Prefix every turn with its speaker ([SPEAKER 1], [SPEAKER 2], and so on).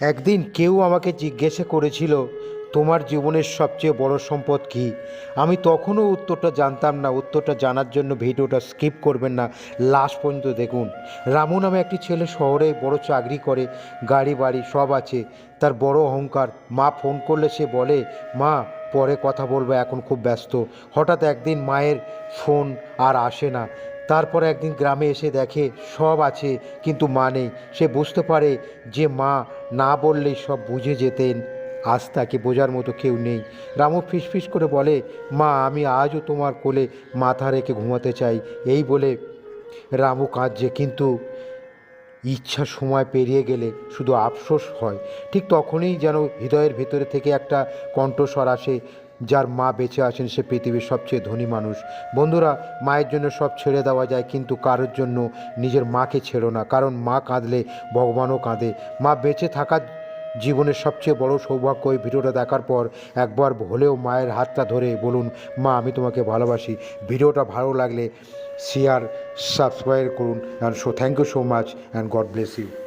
[SPEAKER 1] একদিন কেউ আমাকে জিজ্ঞেসে করেছিল, তোমার জীবনের সবচেয়ে বড় সম্পদ কী? আমি তখনও উত্তরটা জানতাম না। উত্তরটা জানার জন্য ভিডিওটা স্কিপ করবেন না। লাস্ট পর্যন্ত দেখুন। রামু নামে একটি ছেলে শহরে বড় চাকরি করে, গাড়ি, বাড়ি সব আছে। তার বড় অহংকার। মা ফোন করলে সে বলে, মা, পরে কথা বলব, এখন খুব ব্যস্ত। হঠাৎ একদিন মায়ের ফোন আর আসে না। তারপরে একদিন গ্রামে এসে দেখে সব আছে, কিন্তু মা নেই। সে বুঝতে পারে যে মা না বললেই সব বুঝে যেতেন। আজ তাকে বোঝার মতো কেউ নেই। রামু ফিসফিস করে বলে, মা, আমি আজও তোমার কোলে মাথা রেখে ঘুমাতে চাই। এই বলে রামু কাঁদছে, কিন্তু ইচ্ছা সময় পেরিয়ে গেলে শুধু আফসোস হয়। ঠিক তখনই যেন হৃদয়ের ভেতরে থেকে একটা কণ্ঠস্বর আসে। যার মা বেঁচে আছেন সে পৃথিবীর সবচেয়ে ধনী মানুষ। বন্ধুরা, মায়ের জন্য সব ছেড়ে দেওয়া যায়, কিন্তু কারোর জন্য নিজের মাকে ছেড়ো না, কারণ মা কাঁদলে ভগবানও কাঁদে। মা বেঁচে থাকার জীবনের সবচেয়ে বড় সৌভাগ্য এই ভিডিওটা দেখার পর একবার হলেও মায়ের হাতটা ধরে বলুন, মা, আমি তোমাকে ভালোবাসি। ভিডিওটা ভালো লাগলে শেয়ার সাবস্ক্রাইব করুন and so thank you so much and God bless you